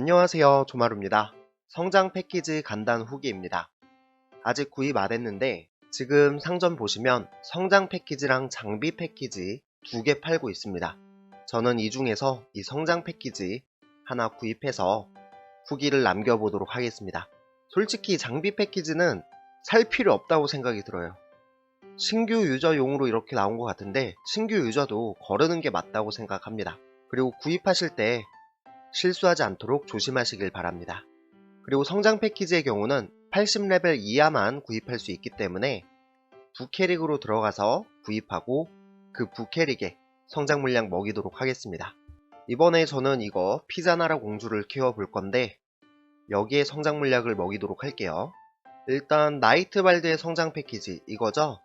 안녕하세요 조마루입니다. 성장 패키지 간단 후기입니다. 아직 구입 안 했는데 지금 상점 보시면 성장 패키지랑 장비 패키지 두 개 팔고 있습니다. 저는 이 중에서 이 성장 패키지 하나 구입해서 후기를 남겨보도록 하겠습니다. 솔직히 장비 패키지는 살 필요 없다고 생각이 들어요. 신규 유저용으로 이렇게 나온 것 같은데 신규 유저도 거르는 게 맞다고 생각합니다. 그리고 구입하실 때 실수하지 않도록 조심하시길 바랍니다. 그리고 성장 패키지의 경우는 80레벨 이하만 구입할 수 있기 때문에 부캐릭으로 들어가서 구입하고 그 부캐릭에 성장 물량 먹이도록 하겠습니다. 이번에 저는 이거 피자나라 공주를 키워볼 건데 여기에 성장 물약을 먹이도록 할게요. 일단 나이트 발드의 성장 패키지 이거죠?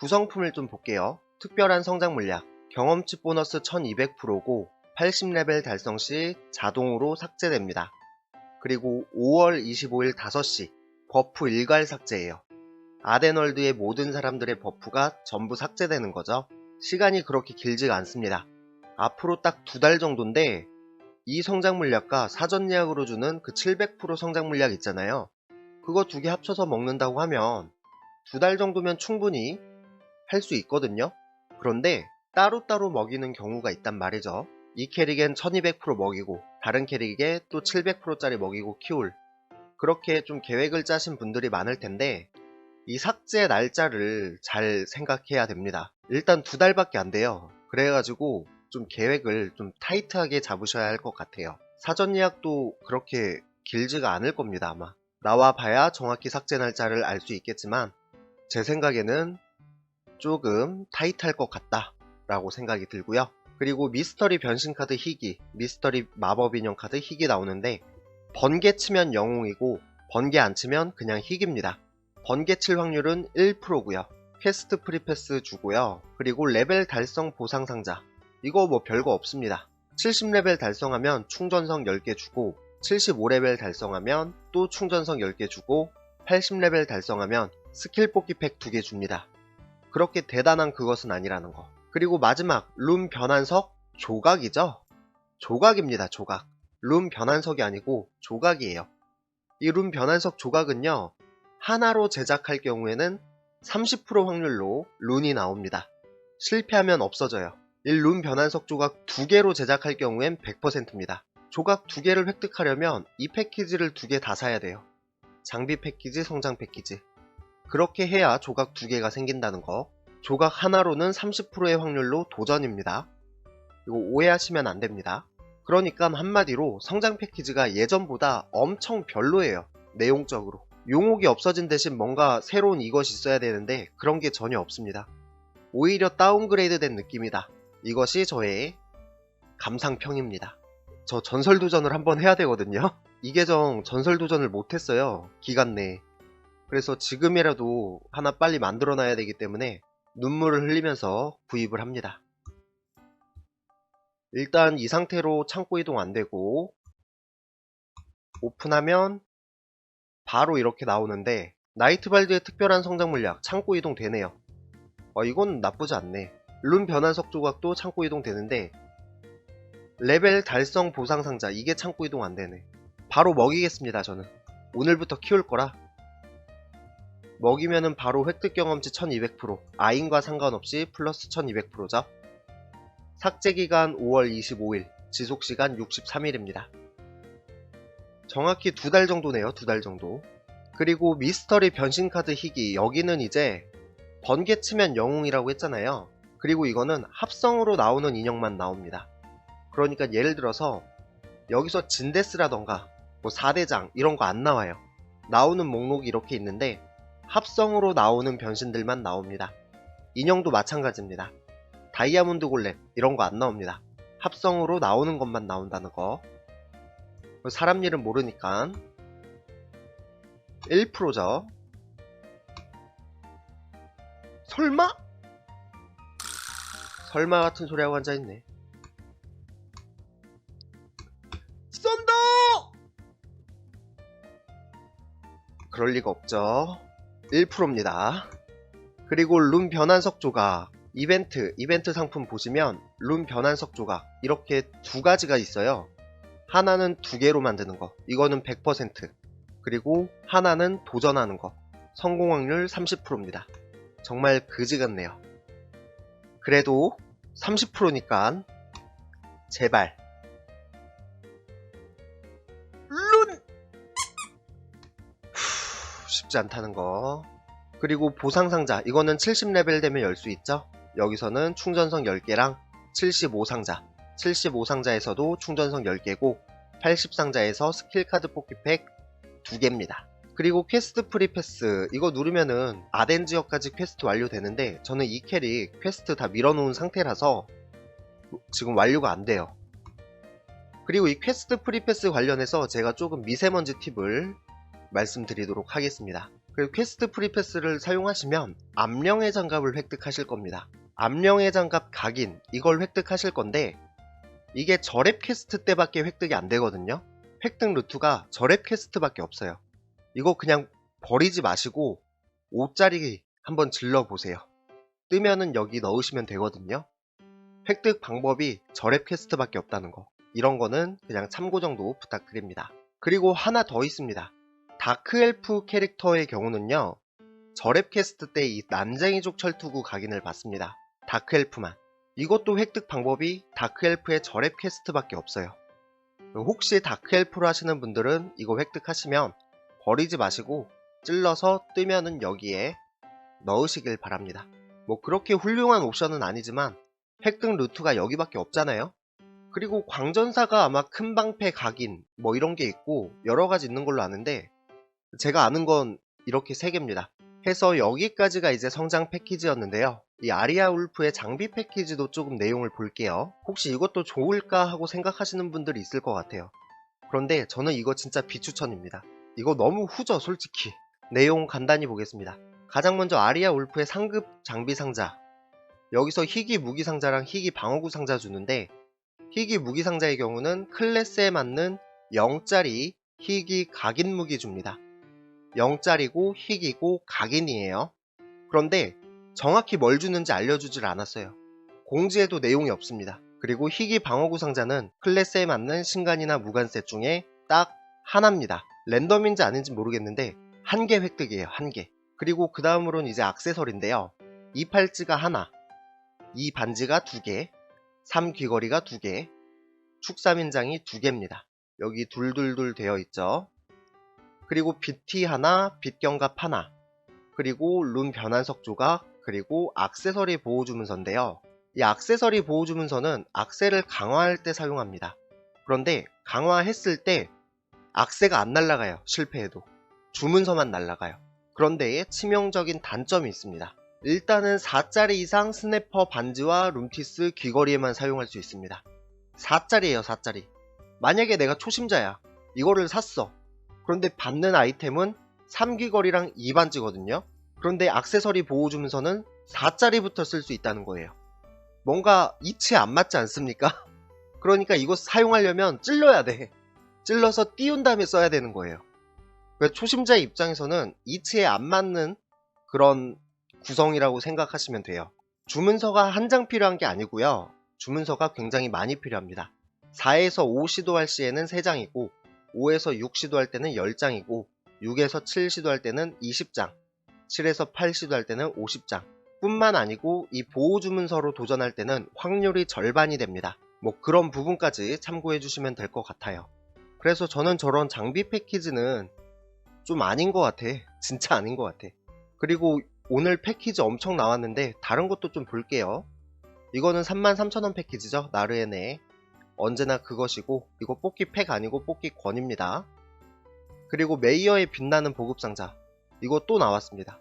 구성품을 좀 볼게요. 특별한 성장 물약 경험치 보너스 1200%고 80레벨 달성 시 자동으로 삭제됩니다. 그리고 5월 25일 5시 버프 일괄 삭제예요. 아덴월드의 모든 사람들의 버프가 전부 삭제되는 거죠. 시간이 그렇게 길지가 않습니다. 앞으로 딱 두 달 정도인데 이 성장 물약과 사전 예약으로 주는 그 700% 성장 물약 있잖아요. 그거 두 개 합쳐서 먹는다고 하면 두 달 정도면 충분히 할 수 있거든요. 그런데 따로따로 먹이는 경우가 있단 말이죠. 이 캐릭엔 1200% 먹이고 다른 캐릭에 또 700%짜리 먹이고 키울 그렇게 좀 계획을 짜신 분들이 많을 텐데 이 삭제 날짜를 잘 생각해야 됩니다. 일단 두 달밖에 안 돼요. 그래가지고 좀 계획을 좀 타이트하게 잡으셔야 할 것 같아요. 사전 예약도 그렇게 길지가 않을 겁니다, 아마. 나와 봐야 정확히 삭제 날짜를 알 수 있겠지만 제 생각에는 조금 타이트할 것 같다 라고 생각이 들고요. 그리고 미스터리 변신 카드 희귀, 미스터리 마법 인형 카드 희귀 나오는데 번개 치면 영웅이고 번개 안 치면 그냥 희귀입니다. 번개 칠 확률은 1%고요. 퀘스트 프리패스 주고요. 그리고 레벨 달성 보상 상자. 이거 뭐 별거 없습니다. 70레벨 달성하면 충전성 10개 주고 75레벨 달성하면 또 충전성 10개 주고 80레벨 달성하면 스킬 뽑기 팩 2개 줍니다. 그렇게 대단한 그것은 아니라는 거. 그리고 마지막 룸 변환석 조각이죠. 조각입니다. 조각. 룸 변환석이 아니고 조각이에요. 이 룸 변환석 조각은요. 하나로 제작할 경우에는 30% 확률로 룬이 나옵니다. 실패하면 없어져요. 이룸 변환석 조각 두 개로 제작할 경우엔 100%입니다. 조각 두 개를 획득하려면 이 패키지를 두개다 사야 돼요. 장비 패키지, 성장 패키지. 그렇게 해야 조각 두 개가 생긴다는 거. 조각 하나로는 30%의 확률로 도전입니다. 이거 오해하시면 안 됩니다. 그러니까 한마디로 성장 패키지가 예전보다 엄청 별로예요. 내용적으로. 용옥이 없어진 대신 뭔가 새로운 이것이 있어야 되는데 그런 게 전혀 없습니다. 오히려 다운그레이드 된 느낌이다. 이것이 저의 감상평입니다. 저 전설도전을 한번 해야 되거든요. 이 계정 전설도전을 못했어요. 기간 내에. 그래서 지금이라도 하나 빨리 만들어놔야 되기 때문에 눈물을 흘리면서 구입을 합니다. 일단 이 상태로 창고 이동 안되고 오픈하면 바로 이렇게 나오는데 나이트발드의 특별한 성장 물약 창고 이동 되네요. 어 이건 나쁘지 않네. 룬 변환석 조각도 창고 이동 되는데 레벨 달성 보상 상자 이게 창고 이동 안되네. 바로 먹이겠습니다 저는. 오늘부터 키울 거라 먹이면은 바로 획득 경험치 1200% 아인과 상관없이 플러스 1200%죠. 삭제 기간 5월 25일, 지속 시간 63일입니다. 정확히 두 달 정도네요, 두 달 정도. 그리고 미스터리 변신 카드 희귀, 여기는 이제 번개 치면 영웅이라고 했잖아요. 그리고 이거는 합성으로 나오는 인형만 나옵니다. 그러니까 예를 들어서 여기서 진데스라던가 뭐 4대장 이런 거 안 나와요. 나오는 목록이 이렇게 있는데 합성으로 나오는 변신들만 나옵니다. 인형도 마찬가지입니다. 다이아몬드 골렘 이런 거 안 나옵니다. 합성으로 나오는 것만 나온다는 거. 사람 일은 모르니까 1%죠. 설마? 설마 같은 소리하고 앉아있네. 쏜다! 그럴 리가 없죠. 1%입니다. 그리고 룸 변환석 조각 이벤트 이벤트 상품 보시면 룸 변환석 조각 이렇게 두 가지가 있어요. 하나는 두 개로 만드는 거. 이거는 100%. 그리고 하나는 도전하는 거. 성공 확률 30%입니다. 정말 그지 같네요. 그래도 30%니까 제발 후, 쉽지 않다는 거. 그리고 보상 상자 이거는 70레벨 되면 열 수 있죠. 여기서는 충전성 10개랑 75상자 75상자에서도 충전성 10개고 80상자에서 스킬 카드 뽑기팩 2개입니다. 그리고 퀘스트 프리패스 이거 누르면은 아덴 지역까지 퀘스트 완료되는데 저는 이 캐릭 퀘스트 다 밀어놓은 상태라서 지금 완료가 안 돼요. 그리고 이 퀘스트 프리패스 관련해서 제가 조금 미세먼지 팁을 말씀드리도록 하겠습니다. 그리고 퀘스트 프리패스를 사용하시면 암령의 장갑을 획득하실 겁니다. 암령의 장갑 각인 이걸 획득하실 건데 이게 저랩 퀘스트 때밖에 획득이 안 되거든요. 획득 루트가 저랩 퀘스트밖에 없어요. 이거 그냥 버리지 마시고 5짜리 한번 질러 보세요. 뜨면은 여기 넣으시면 되거든요. 획득 방법이 저랩 퀘스트밖에 없다는 거. 이런 거는 그냥 참고 정도 부탁드립니다. 그리고 하나 더 있습니다. 다크엘프 캐릭터의 경우는요. 저랩 퀘스트 때 이 난쟁이족 철투구 각인을 받습니다. 다크엘프만. 이것도 획득 방법이 다크엘프의 저랩 퀘스트밖에 없어요. 혹시 다크엘프로 하시는 분들은 이거 획득하시면 버리지 마시고 찔러서 뜨면은 여기에 넣으시길 바랍니다. 뭐 그렇게 훌륭한 옵션은 아니지만 획득 루트가 여기밖에 없잖아요. 그리고 광전사가 아마 큰 방패 각인 뭐 이런 게 있고 여러 가지 있는 걸로 아는데 제가 아는 건 이렇게 세 개입니다. 해서 여기까지가 이제 성장 패키지였는데요. 이 아리아 울프의 장비 패키지도 조금 내용을 볼게요. 혹시 이것도 좋을까 하고 생각하시는 분들이 있을 것 같아요. 그런데 저는 이거 진짜 비추천입니다. 이거 너무 후져 솔직히. 내용 간단히 보겠습니다. 가장 먼저 아리아 울프의 상급 장비 상자. 여기서 희귀 무기 상자랑 희귀 방어구 상자 주는데 희귀 무기 상자의 경우는 클래스에 맞는 0짜리 희귀 각인 무기 줍니다. 0짜리고 희귀고 각인이에요. 그런데 정확히 뭘 주는지 알려주질 않았어요. 공지에도 내용이 없습니다. 그리고 희귀 방어구 상자는 클래스에 맞는 신간이나 무간셋 중에 딱 하나입니다. 랜덤인지 아닌지 모르겠는데 한 개 획득이에요. 한 개. 그리고 그 다음으로는 이제 악세서리인데요. 이 팔찌가 하나, 이 반지가 두 개, 3 귀걸이가 두 개, 축사민장이 두 개입니다. 여기 둘둘둘 되어 있죠. 그리고 BT 하나, 빛경갑 하나, 그리고 룬 변환석 조각, 그리고 악세서리 보호 주문서인데요. 이 악세서리 보호 주문서는 악세를 강화할 때 사용합니다. 그런데 강화했을 때 악세가 안 날아가요. 실패해도. 주문서만 날아가요. 그런데 치명적인 단점이 있습니다. 일단은 4짜리 이상 스냅퍼 반지와 룸티스 귀걸이에만 사용할 수 있습니다. 4짜리에요 4짜리. 만약에 내가 초심자야. 이거를 샀어. 그런데 받는 아이템은 3귀걸이랑 2반지거든요. 그런데 악세서리 보호 주문서는 4짜리부터 쓸 수 있다는 거예요. 뭔가 이치에 안 맞지 않습니까? 그러니까 이거 사용하려면 찔러야 돼. 찔러서 띄운 다음에 써야 되는 거예요. 초심자 입장에서는 이치에 안 맞는 그런 구성이라고 생각하시면 돼요. 주문서가 한 장 필요한 게 아니고요. 주문서가 굉장히 많이 필요합니다. 4에서 5 시도할 시에는 3장이고 5에서 6 시도할 때는 10장이고 6에서 7 시도할 때는 20장 7에서 8 시도할 때는 50장 뿐만 아니고 이 보호주문서로 도전할 때는 확률이 절반이 됩니다. 뭐 그런 부분까지 참고해 주시면 될 것 같아요. 그래서 저는 저런 장비 패키지는 좀 아닌 것 같아. 진짜 아닌 것 같아. 그리고 오늘 패키지 엄청 나왔는데 다른 것도 좀 볼게요. 이거는 33,000원 패키지죠. 나르에네. 언제나 그것이고 이거 뽑기 팩 아니고 뽑기 권입니다. 그리고 메이어의 빛나는 보급상자. 이거 또 나왔습니다.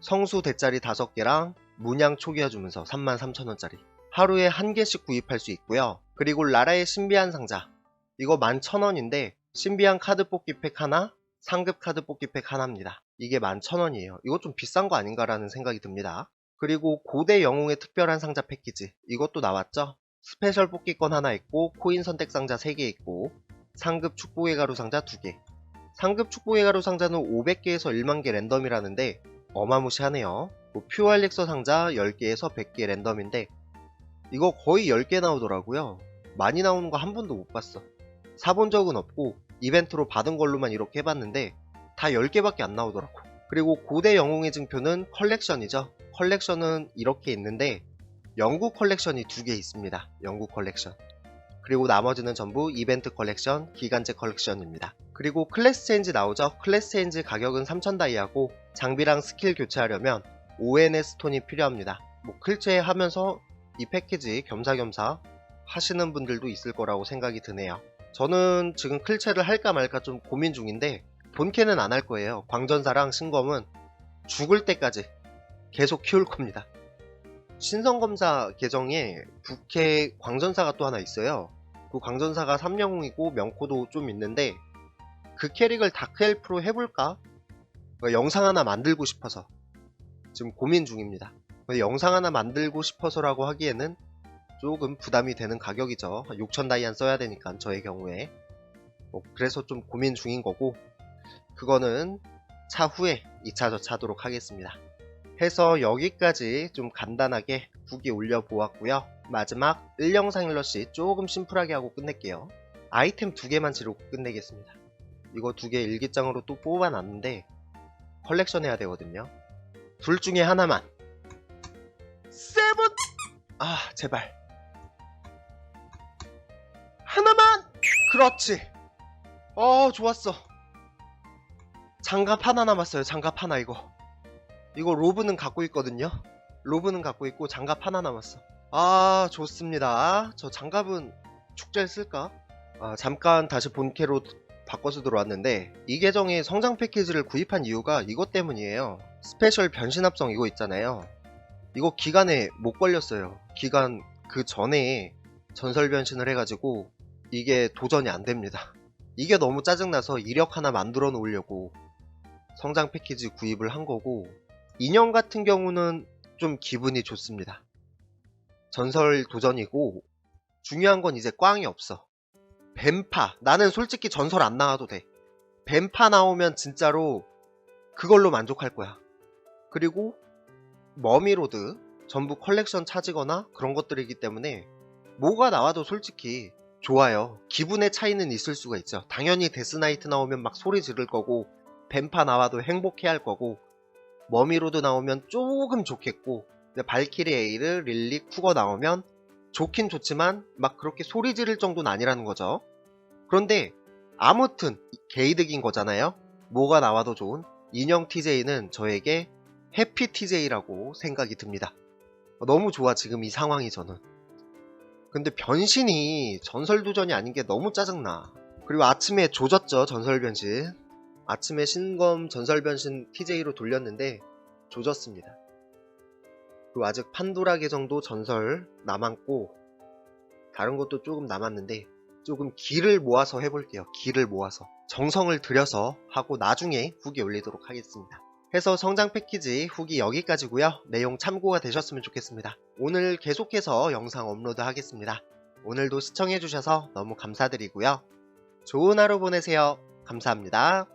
성수 대짜리 5개랑 문양 초기화 주문서 33,000원짜리. 하루에 한 개씩 구입할 수 있고요. 그리고 라라의 신비한 상자. 이거 11,000원인데 신비한 카드 뽑기 팩 하나, 상급 카드 뽑기 팩 하나입니다. 이게 11,000원이에요. 이거 좀 비싼 거 아닌가라는 생각이 듭니다. 그리고 고대 영웅의 특별한 상자 패키지. 이것도 나왔죠? 스페셜 뽑기권 하나 있고 코인 선택 상자 3개 있고 상급 축복의 가루 상자 2개. 상급 축복의 가루 상자는 500개에서 1만 개 랜덤이라는데 어마무시하네요. 뭐 퓨알릭서 상자 10개에서 100개 랜덤인데 이거 거의 10개 나오더라고요. 많이 나오는 거 한 번도 못 봤어. 사본 적은 없고 이벤트로 받은 걸로만 이렇게 해봤는데 다 10개밖에 안 나오더라고. 그리고 고대 영웅의 증표는 컬렉션이죠. 컬렉션은 이렇게 있는데 영국 컬렉션이 두 개 있습니다. 영국 컬렉션. 그리고 나머지는 전부 이벤트 컬렉션, 기간제 컬렉션입니다. 그리고 클래스 체인지 나오죠? 클래스 체인지 가격은 3000다이아고 장비랑 스킬 교체하려면 ONS 톤이 필요합니다. 뭐 클체 하면서 이 패키지 겸사겸사 하시는 분들도 있을 거라고 생각이 드네요. 저는 지금 클체를 할까 말까 좀 고민 중인데 본캐는 안 할 거예요. 광전사랑 신검은 죽을 때까지 계속 키울 겁니다. 신성검사 계정에 부캐 광전사가 또 하나 있어요. 그 광전사가 3영웅이고 명코도 좀 있는데 그 캐릭을 다크엘프로 해볼까? 그 영상 하나 만들고 싶어서 지금 고민 중입니다. 근데 영상 하나 만들고 싶어서라고 하기에는 조금 부담이 되는 가격이죠. 6천 다이안 써야 되니까 저의 경우에 뭐 그래서 좀 고민 중인 거고 그거는 차후에 2차 저 차도록 하겠습니다. 해서 여기까지 좀 간단하게 후기 올려보았고요. 마지막 1영상 1러시 조금 심플하게 하고 끝낼게요. 아이템 두 개만 지르고 끝내겠습니다. 이거 두 개 일기장으로 또 뽑아놨는데 컬렉션 해야 되거든요. 둘 중에 하나만. 세븐! 아, 제발. 하나만! 그렇지! 어, 좋았어. 장갑 하나 남았어요. 장갑 하나 이거. 이거 로브는 갖고 있거든요. 로브는 갖고 있고 장갑 하나 남았어. 아, 좋습니다. 저 장갑은 축제에 쓸까? 아, 잠깐 다시 본캐로 바꿔서 들어왔는데 이 계정에 성장 패키지를 구입한 이유가 이것 때문이에요. 스페셜 변신 합성 이거 있잖아요. 이거 기간에 못 걸렸어요. 기간 그 전에 전설 변신을 해가지고 이게 도전이 안 됩니다. 이게 너무 짜증나서 이력 하나 만들어 놓으려고 성장 패키지 구입을 한 거고 인형 같은 경우는 좀 기분이 좋습니다. 전설 도전이고 중요한 건 이제 꽝이 없어. 뱀파 나는 솔직히 전설 안 나와도 돼. 뱀파 나오면 진짜로 그걸로 만족할 거야. 그리고 머미로드 전부 컬렉션 찾으거나 그런 것들이기 때문에 뭐가 나와도 솔직히 좋아요. 기분의 차이는 있을 수가 있죠. 당연히 데스나이트 나오면 막 소리 지를 거고 뱀파 나와도 행복해 할 거고 머미로드 나오면 조금 좋겠고 발키리 에이드, 릴리, 쿠거 나오면 좋긴 좋지만 막 그렇게 소리 지를 정도는 아니라는 거죠. 그런데 아무튼 게이득인 거잖아요. 뭐가 나와도 좋은 인형 TJ는 저에게 해피 TJ라고 생각이 듭니다. 너무 좋아 지금 이 상황이 저는. 근데 변신이 전설 도전이 아닌 게 너무 짜증나. 그리고 아침에 조졌죠 전설 변신. 아침에 신검 전설 변신 TJ로 돌렸는데 조졌습니다. 그리고 아직 판도라 계정도 전설 남았고 다른 것도 조금 남았는데 조금 기를 모아서 해볼게요. 기를 모아서 정성을 들여서 하고 나중에 후기 올리도록 하겠습니다. 해서 성장 패키지 후기 여기까지고요. 내용 참고가 되셨으면 좋겠습니다. 오늘 계속해서 영상 업로드 하겠습니다. 오늘도 시청해주셔서 너무 감사드리고요. 좋은 하루 보내세요. 감사합니다.